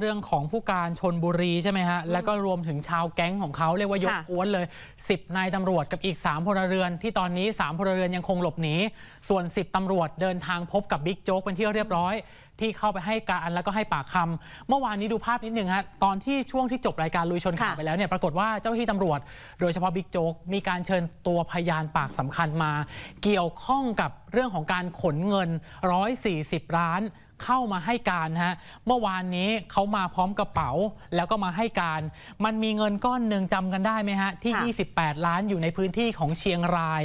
เรื่องของผู้การชนบุรีใช่ไหมฮะ แล้วก็รวมถึงชาวแก๊งของเขาเรียกว่ายกค่ะกวนเลย 10 นายตำรวจกับอีก 3พลเรือน ที่ตอนนี้ 3พลเรือนยังคงหลบหนี ส่วน 10ตำรวจเดินทางพบกับบิ๊กโจ๊กเป็นที่เรียบร้อย ที่เข้าไปให้การแล้วก็ให้ปากคำเมื่อวานนี้ดูภาพนิดหนึ่งฮะ ตอนที่ช่วงที่จบรายการลุยชนข่าวค่ะไปแล้วเนี่ย ปรากฏว่าเจ้าหน้าที่ตำรวจ โดยเฉพาะบิ๊กโจ๊กมีการเชิญตัวพยานปากสำคัญมา เกี่ยวข้องกับเรื่องของการขนเงิน 140ล้าน เข้ามาให้การฮะเมื่อวานนี้เขามาพร้อมกระเป๋าแล้วก็มาให้การ มันมีเงินก้อนหนึ่งจำกันได้ไหมฮะที่ค่ะ28 ล้านอยู่ในพื้นที่ของเชียงราย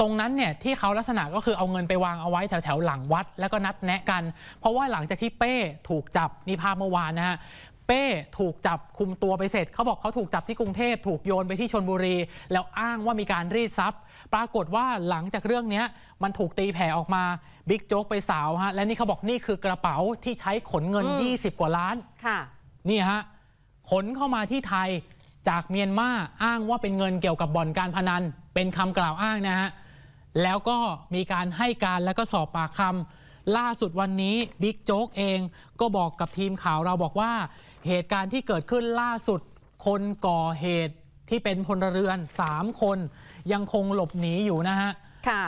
ตรงนั้นเนี่ยที่เขาลักษณะก็คือเอาเงินไปวางเอาไว้แถวแถวๆหลังวัด แล้วก็นัดแนะกัน เพราะว่าหลังจากที่เป้ถูกจับนี่ภาพเมื่อวานนะฮะ เป้ถูกจับคุมตัวไปเสร็จ เขาบอกเขาถูกจับที่กรุงเทพถูกโยนไปที่ชนบุรี แล้วอ้างว่ามีการรีดทรัพย์ ปรากฏว่าหลังจากเรื่องเนี้ยมันถูกตีแผ่ออกมาบิ๊กโจ๊กไปสาวฮะและนี่เขาบอกนี่คือกระเป๋าที่ใช้ขนเงินอืม20 กว่าล้านค่ะนี่ฮะขนเข้ามาที่ไทยจากเมียนมาอ้างว่าเป็นเงินเกี่ยวกับบ่อนการพนัน เป็นคำกล่าวอ้างนะฮะแล้วก็มีการให้การแล้วก็สอบปากคำล่าสุดวันนี้บิ๊กโจ๊กเองก็บอกกับทีมข่าวเราบอกว่า เหตุการณ์ที่เกิดขึ้นล่าสุด คนก่อเหตุที่เป็นพลเรือน 3 คนยังคงหลบหนีอยู่นะฮะค่ะ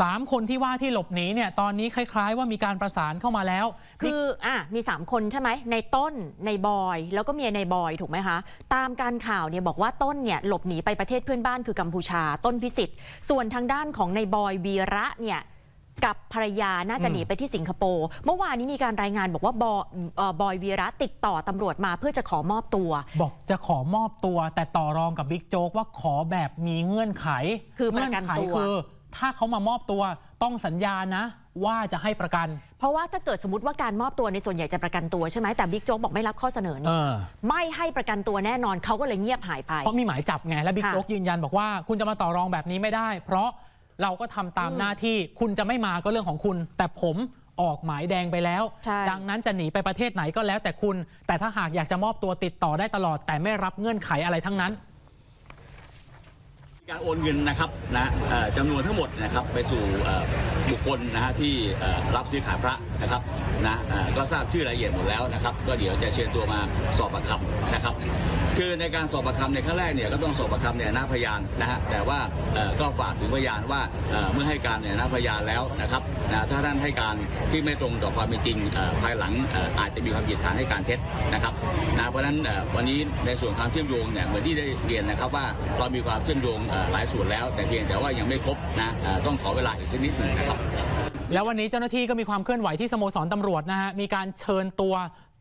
สามคนที่ว่าที่หลบหนีเนี่ยตอนนี้คล้าย ๆ ว่ามีการประสานเข้ามาแล้ว คืออะมี 3 คนใช่ไหมในต้นในบอย แล้วก็เมียในบอยถูกไหมคะ ตามการข่าวเนี่ยบอกว่าต้นเนี่ยหลบหนีไปประเทศเพื่อนบ้านคือกัมพูชาต้นพิสิทธิ์ ส่วนทางด้านของในบอยวีระเนี่ย กับภรรยาน่าจะหนีไปที่สิงคโปร์เมื่อวานนี้มีการรายงานบอกว่าบอยเอ่อบอยวีระติดต่อตำรวจมาเพื่อจะขอมอบตัว บอกจะขอมอบตัว แต่ต่อรองกับบิ๊กโจ๊กว่าขอแบบมีเงื่อนไข คือประเงื่อนกันไขตัวคือถ้าเขามามอบตัวต้องสัญญานะว่าจะให้ประกัน เพราะว่าถ้าเกิดสมมติว่าการมอบตัวในส่วนใหญ่จะประกันตัวใช่ไหมแต่บิ๊กโจ๊กบอกไม่รับข้อเสนอเอนี่อไม่ให้ประกันตัวแน่นอนเขาก็เลยเงียบหายไปเพราะมีหมายจับไงและบิ๊กค่ะโจ๊กยืนยันบอกว่า คุณจะมาต่อรองแบบนี้ไม่ได้ เพราะ เราก็ทำตามอืมหน้าที่คุณจะไม่มาก็เรื่องของคุณ แต่ผมออกหมายแดงไปแล้วใช่ดังนั้นจะหนีไปประเทศไหนก็แล้วแต่คุณ แต่ถ้าหากอยากจะมอบตัวติดต่อได้ตลอด แต่ไม่รับเงื่อนไขอะไรทั้งนั้น การโอนเงินนะครับนะเอ่อจำนวนทั้งหมดนะครับไปสู่เอ่อ บุคคลนะฮะที่รับซื้อขายพระนะครับนะก็ทราบชื่อรายละเอียดหมดแล้วนะครับ ก็เดี๋ยวจะเชิญตัวมาสอบปากคำนะครับ คือในการสอบปากคำในขั้นแรกเนี่ยก็ต้องสอบปากคำเนี่ยหน้าพยานนะฮะแต่ว่าก็ฝากถึงพยานว่าเมื่อให้การเนี่ยหน้าพยานแล้วนะครับนะถ้าท่านให้การที่ไม่ตรงต่อความเป็นจริงภายหลังอาจจะมีความผิดฐานให้การเท็จนะครับนะเพราะฉะนั้นวันนี้ในส่วนความเชื่อมโยงเนี่ยเหมือนที่ได้เรียนนะครับว่าเรามีความเชื่อมโยงหลายส่วนแล้ว แต่เพียงแต่ว่ายังไม่ครบนะต้องขอเวลาอีกสักนิดหนึ่งนะครับแล้ววันนี้เจ้าหน้าที่ก็มีความเคลื่อนไหวที่สโมสรตำรวจนะฮะ มีการเชิญตัว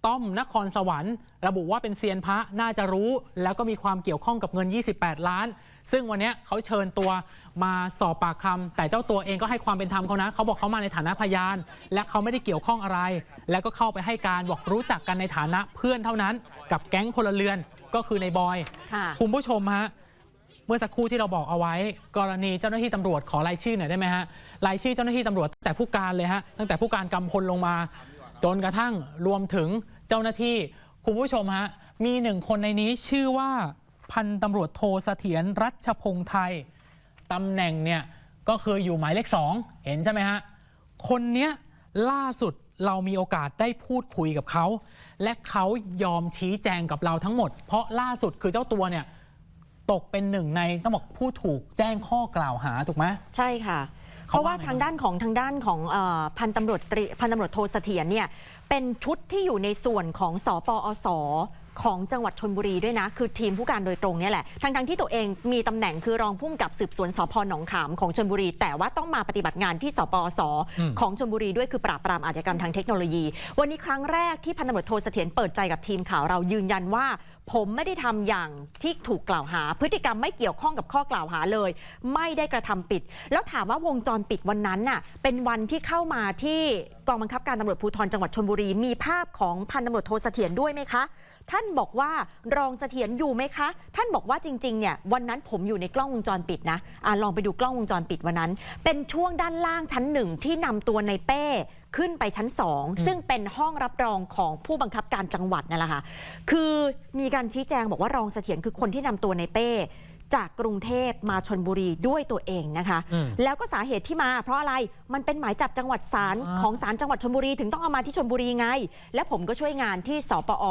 ต้อมนครสวรรค์ ระบุว่าเป็นเซียนพระน่าจะรู้ แล้วก็มีความเกี่ยวข้องกับเงิน 28 ล้าน ซึ่งวันเนี้ยเขาเชิญตัวมาสอบปากคำแต่เจ้าตัวเองก็ให้ความเป็นธรรมเขานะ เขาบอกเขามาในฐานะพยาน และเขาไม่ได้เกี่ยวข้องอะไร แล้วก็เข้าไปให้การบอกรู้จักกันในฐานะเพื่อนเท่านั้น กับแก๊งพลเรือนก็คือในบอยค่ะคุณผู้ชมฮะ เมื่อสักครู่ที่เราบอกเอาไว้ กรณีเจ้าหน้าที่ตำรวจขอรายชื่อหน่อยได้ไหมฮะรายชื่อเจ้าหน้าที่ตำรวจตั้งแต่ผู้การเลยฮะตั้งแต่ผู้การกำพลลงมา จนกระทั่งรวมถึงเจ้าหน้าที่คุณผู้ชมฮะมีหนึ่งคนในนี้ชื่อว่าพันตำรวจโทเสถียรรัชพงษ์ไทยตำแหน่งเนี่ยก็คืออยู่หมายเลขสองเห็นใช่ไหมฮะคนเนี้ยล่าสุดเรามีโอกาสได้พูดคุยกับเขา และเขายอมชี้แจงกับเราทั้งหมด เพราะล่าสุดคือเจ้าตัวเนี่ย ตกเป็นหนึ่งในต้องบอกผู้ถูกแจ้งข้อกล่าวหาถูกไหม ใช่ค่ะ เพเขาราะว่าว่าไงทางด้านของทางด้านของเออพันตำรวจตรีพันตำรวจโทเสถียรเนี่ยเป็นชุดที่อยู่ในส่วนของสปอสของจังหวัดชนบุรีด้วยนะ คือทีมผู้การโดยตรงเนี่ยแหละทั้งทั้งๆที่ตัวเองมีตำแหน่งคือรองผู้กำกับสืบสวนสพหนองขามของชนบุรี แต่ว่าต้องมาปฏิบัติงานที่สปอสอืมของชนบุรีด้วยคือปราบปรามอาชญากรรมทางเทคโนโลยี วันนี้ครั้งแรกที่พันตำรวจโทเสถียรเปิดใจกับทีมข่าวเรายืนยันว่า ผมไม่ได้ทำอย่างที่ถูกกล่าวหา พฤติกรรมไม่เกี่ยวข้องกับข้อกล่าวหาเลย ไม่ได้กระทำปิด แล้วถามว่าวงจรปิดวันนั้นน่ะเป็นวันที่เข้ามาที่กองบังคับการตำรวจภูธรจังหวัดชลบุรี มีภาพของพันตำรวจโทเสถียรด้วยไหมคะ ท่านบอกว่ารองเสถียรอยู่ไหมคะ ท่านบอกว่าจริงๆเนี่ยวันนั้นผมอยู่ในกล้องวงจรปิดนะอะลองไปดูกล้องวงจรปิดวันนั้น เป็นช่วงด้านล่างชั้นหนึ่งที่นำตัวในเป้ ขึ้นไปชั้นสองซึ่งเป็นห้องรับรองของผู้บังคับการจังหวัดนั่นแหละค่ะคือมีการชี้แจงบอกว่ารองเสถียรคือคนที่นำตัวในเป้จากกรุงเทพมาชนบุรีด้วยตัวเองนะคะอืมแล้วก็สาเหตุที่มา เพราะอะไรมันเป็นหมายจับจังหวัดศาลอ่าของศาลจังหวัดชนบุรีถึงต้องเอามาที่ชนบุรีไง และผมก็ช่วยงานที่สปอ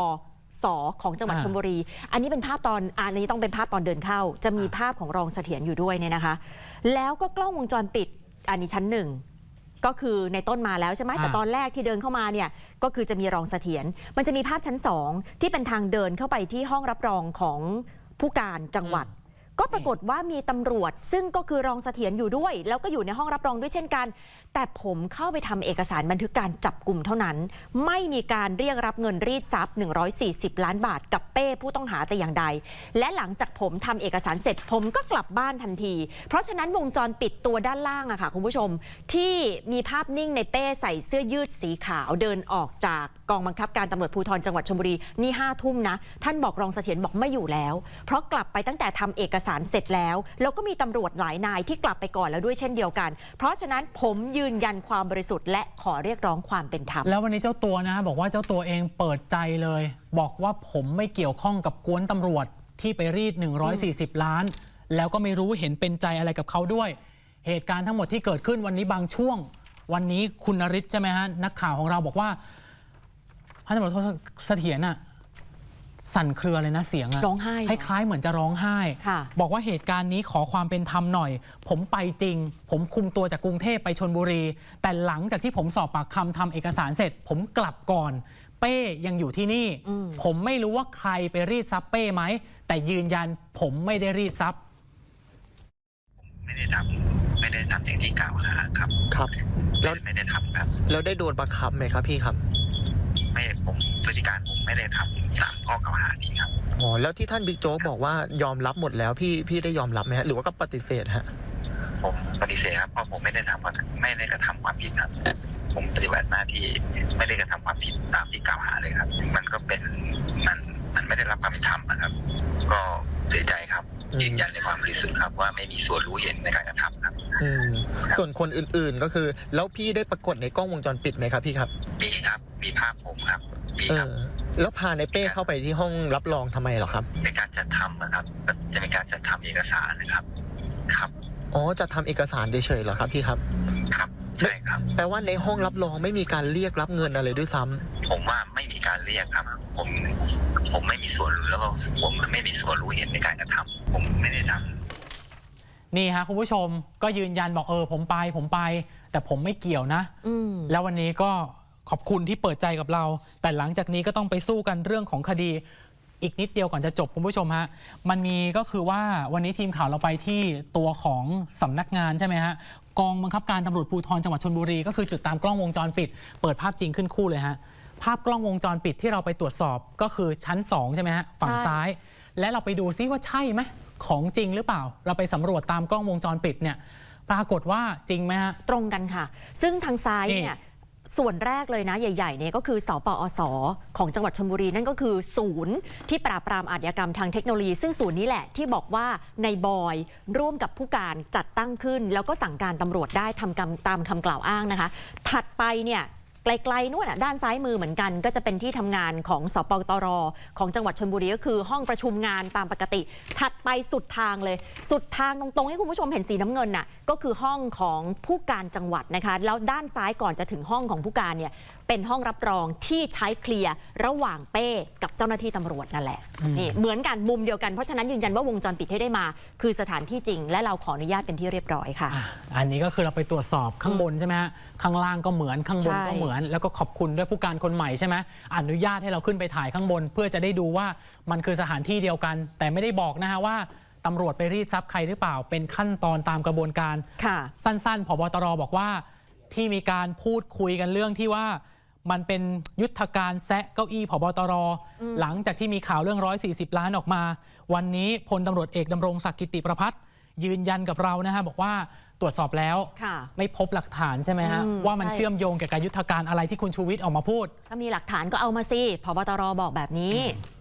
สอของจังหวัดชนบุรี อันนี้เป็นภาพตอนอันนี้ต้องเป็นภาพตอนเดินเข้า จะมีภาพของรองเสถียรอยู่ด้วยเนี่ยนะคะ แล้วก็กล้องวงจรปิดอันนี้ชั้นหนึ่ง ก็คือในต้นมาแล้วใช่ไหมอ่าแต่ตอนแรกที่เดินเข้ามาเนี่ยก็คือจะมีรองเสถียรมันจะมีภาพชั้นสองที่เป็นทางเดินเข้าไปที่ห้องรับรองของผู้การจังหวัด ก็ปรากฏว่ามีตำรวจ ซึ่งก็คือรองเสถียรอยู่ด้วย แล้วก็อยู่ในห้องรับรองด้วยเช่นกัน แต่ผมเข้าไปทำเอกสารบันทึกการจับกลุ่มเท่านั้น ไม่มีการเรียกรับเงินรีดทรัพย์ 140 ล้านบาท กับเป้ผู้ต้องหาแต่อย่างใด และหลังจากผมทำเอกสารเสร็จผมก็กลับบ้านทันที เพราะฉะนั้นวงจรปิดตัวด้านล่างอะค่ะคุณผู้ชม ที่มีภาพนิ่งในเป้ใส่เสื้อยืดสีขาวเดินออกจากกองบังคับการตำรวจภูธรจังหวัดชลบุรีนี่ห้าทุ่มนะท่านบอกรองเสถียรบอกไม่อยู่แล้ว เพราะกลับไปตั้งแต่ทำเอกสารเสร็จแล้ว แล้วก็มีตำรวจหลายนายที่กลับไปก่อนแล้วด้วยเช่นเดียวกัน เพราะฉะนั้นผมยืนยันความบริสุทธิ์และขอเรียกร้องความเป็นธรรม แล้ววันนี้เจ้าตัวนะบอกว่าเจ้าตัวเองเปิดใจเลย บอกว่าผมไม่เกี่ยวข้องกับกวนตำรวจที่ไปรีด 140 ล้าน แล้วก็ไม่รู้เห็นเป็นใจอะไรกับเขาด้วย เหตุการณ์ทั้งหมดที่เกิดขึ้นวันนี้บางช่วง วันนี้คุณนริศใช่ไหมฮะนักข่าวของเราบอกว่าพันตำรวจโทเสถียรน่ะ สั่นเครือเลยนะเสียงอะร้องไห้เหรอ คล้ายๆเหมือนจะร้องไห้ ค่ะ บอกว่าเหตุการณ์นี้ขอความเป็นธรรมหน่อย ผมไปจริง ผมคุมตัวจากกรุงเทพไปชนบุรี แต่หลังจากที่ผมสอบปากคำทำเอกสารเสร็จ ผมกลับก่อน เป้ยังอยู่ที่นี่อืมผมไม่รู้ว่าใครไปรีดทรัพย์เป้ไหม แต่ยืนยันผมไม่ได้รีดทรัพย์ไม่ได้ทำไม่ได้ทำอย่างที่กล่าวหาครับครับไม่แล้วได้ไม่ได้ทำครับแล้วได้โดนบังคับไหมครับพี่ครับ ไม่ผมพฤติการผมไม่ได้ทำ ตามข้อกล่าวหานี้ครับอ๋อแล้วที่ท่านบิ๊กโจ๊กบอกว่ายอมรับหมดแล้วพี่พี่ได้ยอมรับไหมฮะหรือว่าก็ปฏิเสธฮะผมปฏิเสธครับเพราะผมไม่ได้ทำความไม่ได้กระทำความผิดครับ ผมปฏิบัติหน้าที่ไม่ได้กระทำความผิดตามที่กล่าวหาเลยครับ มันก็เป็นมันมันไม่ได้รับความเป็นธรรมนะครับ ก็เสียใจครับอืมยืนยันในความบริสุทธิ์ครับว่าไม่มีส่วนรู้เห็นในการกระทำครับอืมส่วนคนอื่นๆก็คือ แล้วพี่ได้ปรากฏในกล้องวงจรปิดไหมครับพี่ครับมีครับ มีภาพผมครับมีเอครับอ แล้วพาในเป้เข้าไปที่ห้องรับรองทำไมเหรอครับในการจัดทำนะครับ จะเป็นการจัดทำเอกสารนะครับ ครับอ๋อจะทำเอกสารเฉยๆเหรอครับพี่ครับครับใช่ครับแปลว่าในห้องรับรองไม่มีการเรียกรับเงินอะไรด้วยซ้ำผมว่าไม่มีการเรียกครับ ผมผมไม่มีส่วนรู้แล้วก็ผมไม่มีส่วนรู้เห็นในการกระทำผมไม่ได้ทำนี่ฮะคุณผู้ชมก็ยืนยันบอกเออผมไปผมไป แต่ผมไม่เกี่ยวนะอืมแล้ววันนี้ก็ ขอบคุณที่เปิดใจกับเรา แต่หลังจากนี้ก็ต้องไปสู้กันเรื่องของคดี อีกนิดเดียวก่อนจะจบคุณผู้ชมฮะ มันมีก็คือว่าวันนี้ทีมข่าวเราไปที่ตัวของสำนักงานใช่ไหมฮะ กองบังคับการตำรวจภูธรจังหวัดชนบุรี ก็คือจุดตามกล้องวงจรปิด เปิดภาพจริงขึ้นคู่เลยฮะ ภาพกล้องวงจรปิดที่เราไปตรวจสอบก็คือชั้น 2 ใช่ไหมฮะ ฝั่งใช่ซ้าย และเราไปดูซิว่าใช่ไหมของจริงหรือเปล่า เราไปสำรวจตามกล้องวงจรปิดเนี่ย ปรากฏว่าจริงไหมฮะ ตรงกันค่ะ ซึ่งทางซ้ายนี่เนี่ย ส่วนแรกเลยนะใหญ่ๆเนี่ยก็คือสปอสของจังหวัดชลบุรีนั่นก็คือศูนย์ที่ปราบปรามอาชญากรรมทางเทคโนโลยี ซึ่งศูนย์นี้แหละที่บอกว่าในบอยร่วมกับผู้การจัดตั้งขึ้น แล้วก็สั่งการตำรวจได้ทำกรรมตามคำกล่าวอ้างนะคะ ถัดไปเนี่ย ไกลๆนู่นด้านซ้ายมือเหมือนกัน ก็จะเป็นที่ทำงานของสปตร ของจังหวัดชนบุรีก็คือห้องประชุมงานตามปกติ ถัดไปสุดทางเลย สุดทางตรงๆให้คุณผู้ชมเห็นสีน้ำเงินน่ะก็คือห้องของผู้การจังหวัดนะคะ แล้วด้านซ้ายก่อนจะถึงห้องของผู้การเนี่ย เป็นห้องรับรองที่ใช้เคลียร์ระหว่างเป้กับเจ้าหน้าที่ตำรวจนั่นแหละอืมนี่เหมือนกันมุมเดียวกันเพราะฉะนั้นยืนยันว่าวงจรปิดที่ได้มา คือสถานที่จริง และเราขออนุญาตเป็นที่เรียบร้อยค่ะอะอันนี้ก็คือเราไปตรวจสอบข้างบนใช่ไหมฮะข้างล่างก็เหมือนข้างบนใช่ก็เหมือน แล้วก็ขอบคุณด้วยผู้การคนใหม่ใช่ไหมอนุญาตให้เราขึ้นไปถ่ายข้างบน เพื่อจะได้ดูว่ามันคือสถานที่เดียวกัน แต่ไม่ได้บอกนะฮะว่าตำรวจไปรีดทรัพย์ใครหรือเปล่า เป็นขั้นตอนตามกระบวนการค่ะสั้นๆผบตรบอกว่าที่มีการพูดคุยกันเรื่องที่ว่า มันเป็นยุทธการแซะเก้าอี้ผบตร หลังจากที่มีข่าวเรื่อง 140 ล้านออกมา วันนี้พลตำรวจเอกดำรงศักดิ์กิติประพัฒน์ยืนยันกับเรานะฮะบอกว่าตรวจสอบแล้วค่ะไม่พบหลักฐานใช่ไหมฮะอืมว่ามันใช่เชื่อมโยงเกี่ยวกับยุทธการอะไรที่คุณชูวิทย์ออกมาพูด ถ้ามีหลักฐานก็เอามาสิพบตรบอกแบบนี้อืม